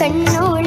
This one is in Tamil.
கண்ணோட